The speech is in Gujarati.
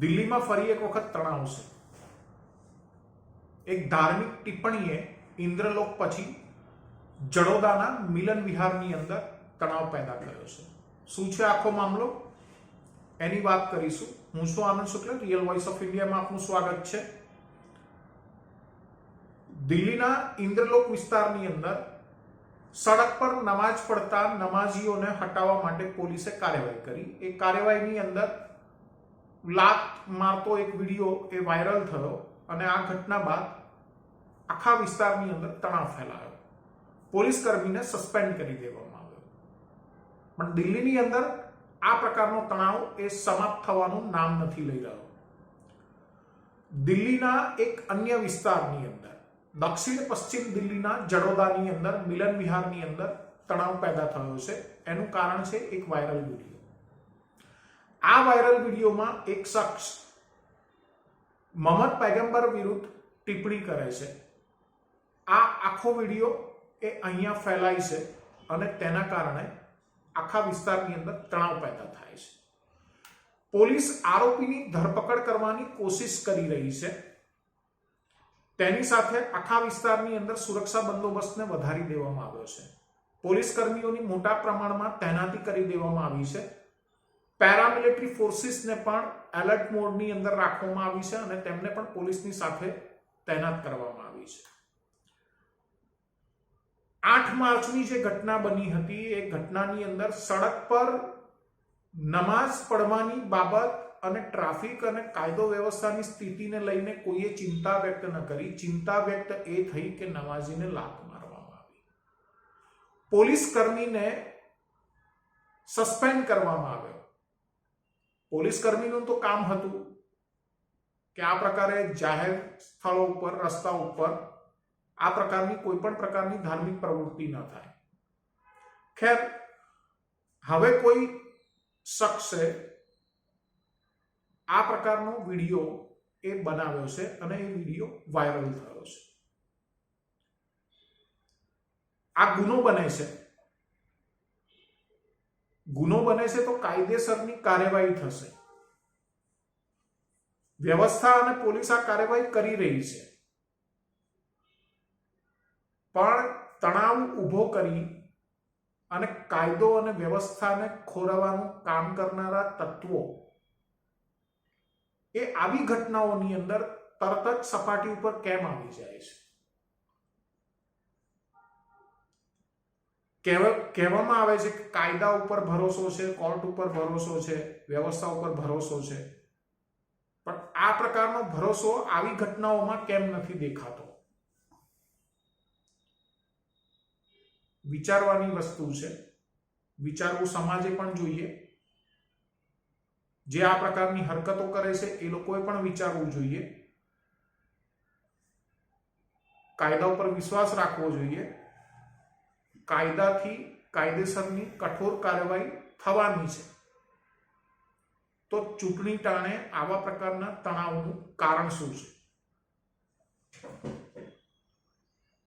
દિલ્હીમાં ફરી એક વખત તણાવ છે એક ધાર્મિક ટિપ્પણીએ ઇન્દ્રલોક પછી જડોદાના મિલન વિહારની અંદર તણાવ પેદા કર્યો છે. શું છે આખો મામલો? એની વાત કરીશું. હું છું Anand Shukla real voice of ઇન્ડિયામાં આપનું સ્વાગત છે. દિલ્હીના ઇન્દ્રલોક વિસ્તારની અંદર સડક પર નમાજ પડતા નમાજીઓને હટાવવા માટે પોલીસે કાર્યવાહી કરી. એ કાર્યવાહીની અંદર લાત મારતો એક વીડિયો એ વાયરલ થયો અને આ ઘટના બાદ આખા વિસ્તારની અંદર તણાવ ફેલાયો. પોલીસ કર્મીને સસ્પેન્ડ કરી દેવામાં આવ્યો. પણ દિલ્હીની અંદર આ પ્રકારનો તણાવ એ સમાપ્ત થવાનું નામ નથી લઈ રહ્યો. દિલ્હીના એક અન્ય વિસ્તારની અંદર, દક્ષિણ પશ્ચિમ દિલ્હીના જડોદાની અંદર, મિલન વિહારની અંદર તણાવ પેદા થયો છે. એનું કારણ છે એક વાયરલ વીડિયો આ વાયરલ વિડીયોમાં એક શખ્સ મોહમ્મદ પૈગંબર વિરુદ્ધ ટિપ્પણી કરે છે. આ આખો વીડિયો એ અહીંયા ફેલાય છે અને તેના કારણે આખા વિસ્તારની અંદર તણાવ પેદા થાય છે. પોલીસ આરોપીની ધરપકડ કરવાની કોશિશ કરી રહી છે. તેની સાથે આખા વિસ્તારની અંદર સુરક્ષા બંદોબસ્તને વધારી દેવામાં આવ્યો છે. પોલીસ કર્મીઓની મોટા પ્રમાણમાં તૈનાતી કરી દેવામાં આવી છે. પેરામિલિટરી ફોર્સિસને પણ એલર્ટ મોડની અંદર રાખવામાં આવી છે અને તેમને પણ પોલીસની સાથે તૈનાત કરવામાં આવી છે. આઠ માર્ચની જે ઘટના બની હતી, એ ઘટનાની અંદર સડક પર નમાઝ પડવાની બાબત અને ટ્રાફિક અને કાયદો વ્યવસ્થાની સ્થિતિને લઈને કોઈએ ચિંતા વ્યક્ત ન કરી. ચિંતા વ્યક્ત એ થઈ કે નમાઝીને લાત મારવામાં આવી. પોલીસ કર્મીને સસ્પેન્ડ કરવામાં આવ્યો. પોલીસ કર્મીનું તો કામ હતું કે આ પ્રકારે જાહેર સ્થળો ઉપર રસ્તા ઉપર આ પ્રકારની કોઈ પણ પ્રકારની ધાર્મિક પ્રવૃત્તિ ન થાય ખેર હવે કોઈ શખ્સે આ પ્રકારનો વીડિયો એ બનાવ્યો છે અને એ વીડિયો વાયરલ થયો છે. આ ગુનો બને છે. ગુનો બને છે તો કાયદેસરની કાર્યવાહી થશે. વ્યવસ્થા અને પોલીસ આ કાર્યવાહી કરી રહી છે. પણ તણાવ ઊભો કરી અને કાયદો અને વ્યવસ્થાને ખોરવાનું કામ કરનારા તત્વો એ આવી ઘટનાઓની અંદર તરત જ સપાટી ઉપર કેમ આવી જાય છે? કહેવામાં આવે છે કે કાયદા ઉપર ભરોસો છે, કોર્ટ ઉપર ભરોસો છે, વ્યવસ્થા ઉપર ભરોસો છે. પણ આ પ્રકારનો ભરોસો આવી ઘટનાઓમાં કેમ નથી દેખાતો? વિચારવાની વસ્તુ છે. વિચારવું સમાજે પણ જોઈએ. જે આ પ્રકારની હરકતો કરે છે, એ લોકોએ પણ વિચારવું જોઈએ. કાયદા ઉપર વિશ્વાસ રાખવો જોઈએ. કાયદાથી, કાયદેસરની કઠોર કાર્યવાહી થવાની છે. તો ચૂંટણી ટાણે આવા પ્રકારના તણાવનું કારણ શું છે?